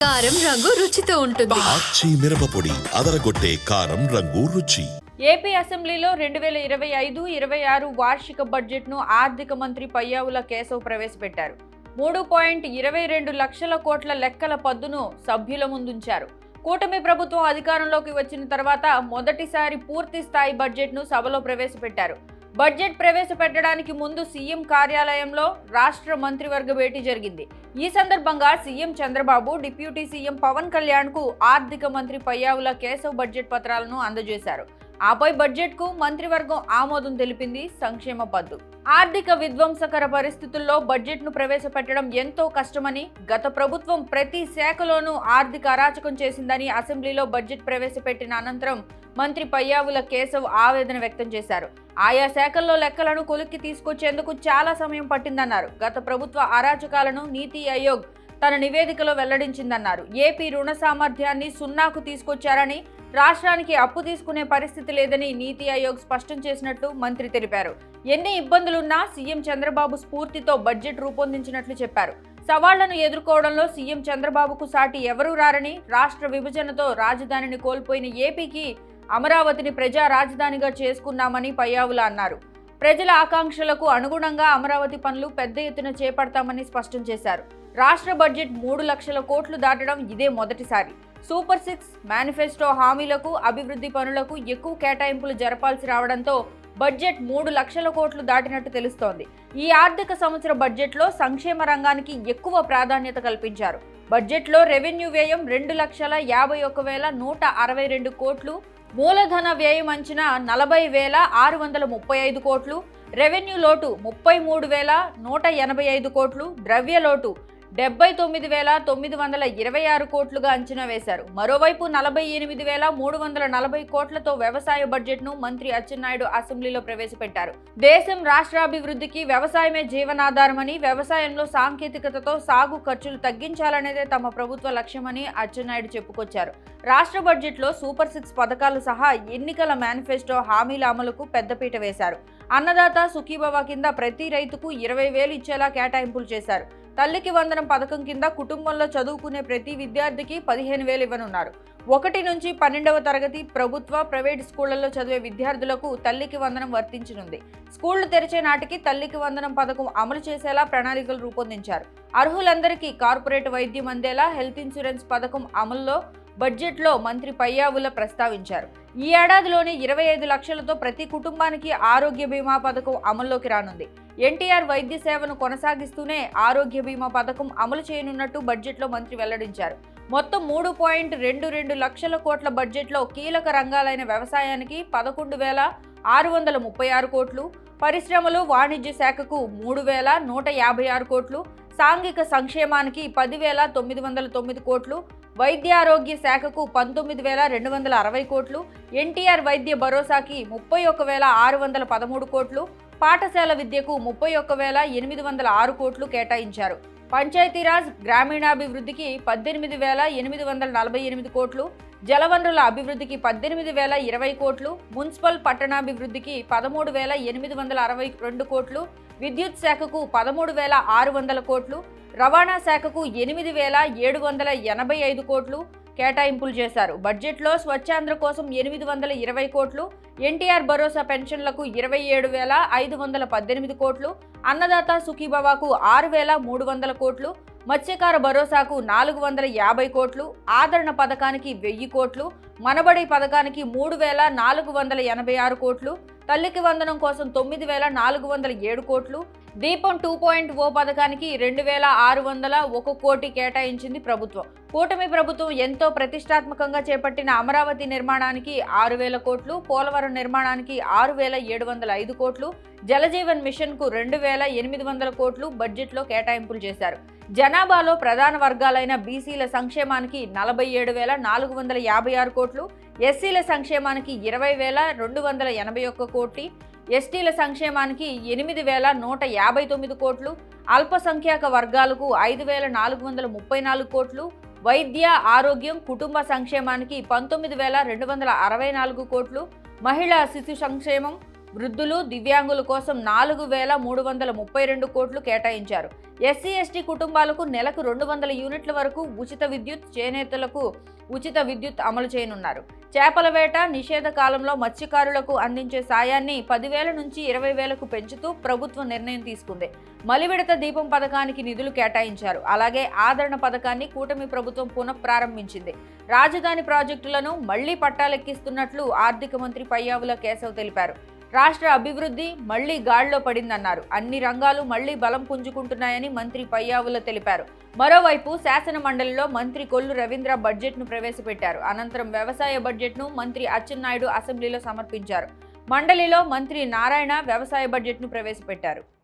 కారం రంగు రుచితో ఉంటుంది. ఆచి మిరపపొడి అదరగొట్టే కారం రంగు రుచి. ఏపీ అసెంబ్లీలో రెండు వేల ఇరవై ఐదు ఇరవై ఆరు వార్షిక బడ్జెట్ను ఆర్థిక మంత్రి పయ్యావుల కేశవ్ ప్రవేశపెట్టారు. మూడు పాయింట్ ఇరవై రెండు లక్షల కోట్ల లెక్కల పద్దును సభ్యుల ముందుంచారు. కూటమి ప్రభుత్వం అధికారంలోకి వచ్చిన తర్వాత మొదటిసారి పూర్తి స్థాయి బడ్జెట్ను సభలో ప్రవేశపెట్టారు. బడ్జెట్ ప్రవేశపెట్టడానికి ముందు సీఎం కార్యాలయంలో రాష్ట్ర మంత్రివర్గ భేటీ జరిగింది. ఈ సందర్భంగా CM Chandrababu deputy CM Pavan కళ్యాణ్కు ఆర్థిక మంత్రి పయ్యావుల కేశవ్ బడ్జెట్ పత్రాలను అందజేశారు. ఆపై బడ్జెట్కు మంత్రివర్గం ఆమోదం తెలిపింది సంక్షేమ పద్దు. ఆర్థిక విధ్వంసకర పరిస్థితుల్లో బడ్జెట్ను ప్రవేశపెట్టడం ఎంతో కష్టమని గత ప్రభుత్వం ప్రతి శాఖలోనూ ఆర్థిక అరాచకం చేసిందని అసెంబ్లీలో బడ్జెట్ ప్రవేశపెట్టిన అనంతరం మంత్రి పయ్యావుల కేశవ్ ఆవేదన వ్యక్తం చేశారు. ఆయా శాఖల్లో లెక్కలను కొలిక్కి తీసుకొచ్చేందుకు చాలా సమయం పట్టిందన్నారు. గత ప్రభుత్వ అరాచకాలను నీతి ఆయోగ్ తన నివేదికలో వెల్లడించిందన్నారు. ఏపీ రుణ సామర్థ్యాన్ని సున్నాకు తీసుకొచ్చారని రాష్ట్రానికి అప్పు తీసుకునే పరిస్థితి లేదని నీతి ఆయోగ్ స్పష్టం చేసినట్లు మంత్రి తెలిపారు. ఎన్ని ఇబ్బందులున్నా సీఎం చంద్రబాబు స్ఫూర్తితో బడ్జెట్ రూపొందించినట్లు చెప్పారు. సవాళ్ళను ఎదుర్కోవడంలో సీఎం చంద్రబాబుకు సాటి ఎవరూ రారని రాష్ట్ర విభజనతో రాజధానిని కోల్పోయిన ఏపీకి అమరావతిని ప్రజా రాజధానిగా చేసుకున్నామని పయ్యావుల అన్నారు. ప్రజల ఆకాంక్షలకు అనుగుణంగా అమరావతి పనులు పెద్ద ఎత్తున చేపడతామని స్పష్టం చేశారు. రాష్ట్ర బడ్జెట్ మూడు లక్షల కోట్లు దాటడం ఇదే మొదటిసారి. సూపర్ సిక్స్ మేనిఫెస్టో హామీలకు అభివృద్ధి పనులకు ఎక్కువ కేటాయింపులు జరపాల్సి రావడంతో బడ్జెట్ మూడు లక్షల కోట్లు దాటినట్టు తెలుస్తోంది. ఈ ఆర్థిక సంవత్సర బడ్జెట్లో సంక్షేమ రంగానికి ఎక్కువ ప్రాధాన్యత కల్పించారు. బడ్జెట్లో రెవెన్యూ వ్యయం రెండు లక్షల యాభై ఒక్క వేల నూట అరవై రెండు కోట్లు మూలధన వ్యయం అంచనా నలభై వేల ఆరు వందల ముప్పై ఐదు కోట్లు రెవెన్యూ లోటు ముప్పై మూడు వేల నూట ఎనభై ఐదు కోట్లు ద్రవ్య లోటు డెబ్బై తొమ్మిది వేల తొమ్మిది వందల ఇరవై ఆరు కోట్లుగా అంచనా వేశారు. మరోవైపు నలభై ఎనిమిది వేల మూడు వందల నలభై కోట్లతో వ్యవసాయ బడ్జెట్ను మంత్రి అచ్చెన్నాయుడు అసెంబ్లీలో ప్రవేశపెట్టారు. దేశం రాష్ట్రాభివృద్ధికి వ్యవసాయమే జీవనాధారమని వ్యవసాయంలో సాంకేతికతతో సాగు ఖర్చులు తగ్గించాలనేదే తమ ప్రభుత్వ లక్ష్యమని అచ్చెన్నాయుడు చెప్పుకొచ్చారు. రాష్ట్ర బడ్జెట్లో సూపర్ సిక్స్ పథకాలు సహా ఎన్నికల మేనిఫెస్టో హామీల అమలుకు పెద్దపీట వేశారు. అన్నదాత సుఖీభవ కింద ప్రతి రైతుకు ఇరవై వేలు ఇచ్చేలా కేటాయింపులు చేశారు. తల్లికి వందనం పథకం కింద కుటుంబంలో చదువుకునే ప్రతి విద్యార్థికి పదిహేను వేలు ఇవ్వనున్నారు. ఒకటి నుంచి పన్నెండవ తరగతి ప్రభుత్వ ప్రైవేట్ స్కూళ్ళలో చదివే విద్యార్థులకు తల్లికి వందనం వర్తించనుంది. స్కూళ్ళు తెరిచే నాటికి తల్లికి వందనం పథకం అమలు చేసేలా ప్రణాళికలు రూపొందించారు. అర్హులందరికీ కార్పొరేట్ వైద్యం అందేలా హెల్త్ ఇన్సూరెన్స్ పథకం అమల్లో బడ్జెట్లో మంత్రి పయ్యావుల ప్రస్తావించారు. ఈ ఏడాదిలోనే ఇరవై ఐదు లక్షలతో ప్రతి కుటుంబానికి ఆరోగ్య బీమా పథకం అమల్లోకి రానుంది. ఎన్టీఆర్ వైద్య సేవను కొనసాగిస్తూనే ఆరోగ్య బీమా పథకం అమలు చేయనున్నట్టు బడ్జెట్లో మంత్రి వెల్లడించారు. మొత్తం మూడు పాయింట్ రెండు రెండు లక్షల కోట్ల బడ్జెట్లో కీలక రంగాలైన వ్యవసాయానికి పదకొండు వేల ఆరు వందల ముప్పై ఆరు కోట్లు పరిశ్రమలు వాణిజ్య శాఖకు మూడు వేల నూట యాభై ఆరు కోట్లు సాంఘిక సంక్షేమానికి పదివేల తొమ్మిది వందల తొమ్మిది కోట్లు వైద్యారోగ్య శాఖకు పంతొమ్మిది వేల రెండు వందల అరవై కోట్లు ఎన్టీఆర్ వైద్య భరోసాకి ముప్పై ఒక్క వేల ఆరు వందల పదమూడు కోట్లు పాఠశాల విద్యకు ముప్పై ఒక్క వేల ఎనిమిది వందల ఆరు కోట్లు కేటాయించారు. పంచాయతీరాజ్ గ్రామీణాభివృద్ధికి పద్దెనిమిది వేల ఎనిమిది వందల నలభై ఎనిమిది కోట్లు జలవనరుల అభివృద్ధికి పద్దెనిమిది వేల ఇరవై కోట్లు మున్సిపల్ పట్టణాభివృద్ధికి పదమూడు వేల ఎనిమిది వందల అరవై రెండు కోట్లు విద్యుత్ శాఖకు పదమూడు వేల ఆరు వందల కోట్లు రవాణా శాఖకు ఎనిమిది వేల ఏడు వందల ఎనభై ఐదు కోట్లు కేటాయింపులు చేశారు. బడ్జెట్లో స్వచ్ఛాంధ్ర కోసం ఎనిమిది వందల ఇరవై కోట్లు ఎన్టీఆర్ భరోసా పెన్షన్లకు ఇరవై ఏడు వేల ఐదు వందల పద్దెనిమిది కోట్లు అన్నదాత సుఖీభవాకు ఆరు వేల మూడు వందల కోట్లు మత్స్యకార భరోసాకు నాలుగు వందల యాభై కోట్లు ఆదరణ పథకానికి వెయ్యి కోట్లు మనబడి పథకానికి మూడు వేల నాలుగు వందల ఎనభై ఆరు కోట్లు తల్లికి వందనం కోసం తొమ్మిది వేల నాలుగు వందల ఏడు కోట్లు దీపం టూ పాయింట్ ఓ పథకానికి రెండు వేల ఆరు వందల ఒక కోటి కేటాయించింది ప్రభుత్వం. కూటమి ప్రభుత్వం ఎంతో ప్రతిష్టాత్మకంగా చేపట్టిన అమరావతి నిర్మాణానికి ఆరు వేల కోట్లు పోలవరం నిర్మాణానికి ఆరు వేల ఏడు వందల ఐదు కోట్లు జలజీవన్ మిషన్కు రెండు వేల ఎనిమిది వందల కోట్లు బడ్జెట్లో కేటాయింపులు చేశారు. జనాభాలో ప్రధాన వర్గాలైన బీసీల సంక్షేమానికి నలభై ఏడు వేల నాలుగు వందల యాభై ఆరు కోట్లు ఎస్సీల సంక్షేమానికి ఇరవై వేల రెండు వందల ఎనభై ఒక్క కోటి ఎస్టీల సంక్షేమానికి ఎనిమిది వేల నూట యాభై తొమ్మిది కోట్లు అల్పసంఖ్యాక వర్గాలకు ఐదు వేల నాలుగు వందల ముప్పై నాలుగు కోట్లు వైద్య ఆరోగ్యం కుటుంబ సంక్షేమానికి పంతొమ్మిది వేల రెండు వందల అరవై నాలుగు కోట్లు మహిళా శిశు సంక్షేమం వృద్ధులు దివ్యాంగుల కోసం నాలుగు వేల మూడు వందల ముప్పై రెండు కోట్లు కేటాయించారు. ఎస్సీ ఎస్టీ కుటుంబాలకు నెలకు రెండు వందల యూనిట్ల వరకు ఉచిత విద్యుత్ చేనేతలకు ఉచిత విద్యుత్ అమలు చేయనున్నారు. చేపల వేట నిషేధ కాలంలో మత్స్యకారులకు అందించే సాయాన్ని పదివేల నుంచి ఇరవై వేలకు పెంచుతూ ప్రభుత్వం నిర్ణయం తీసుకుంది. మలివిడత దీపం పథకానికి నిధులు కేటాయించారు. అలాగే ఆదరణ పథకాన్ని కూటమి ప్రభుత్వం పునఃప్రారంభించింది. రాజధాని ప్రాజెక్టులను మళ్ళీ పట్టాలెక్కిస్తున్నట్లు ఆర్థిక మంత్రి పయ్యావుల కేశవ్ తెలిపారు. రాష్ట్ర అభివృద్ధి మళ్ళీ గాడిలో పడిందన్నారు. అన్ని రంగాలు మళ్ళీ బలం పుంజుకుంటున్నాయని మంత్రి పయ్యావుల తెలిపారు. మరోవైపు శాసన మండలిలో మంత్రి కొల్లు రవీంద్ర బడ్జెట్ను ప్రవేశపెట్టారు. అనంతరం వ్యవసాయ బడ్జెట్ను మంత్రి అచ్చెన్నాయుడు అసెంబ్లీలో సమర్పించారు. మండలిలో మంత్రి నారాయణ వ్యవసాయ బడ్జెట్ను ప్రవేశపెట్టారు.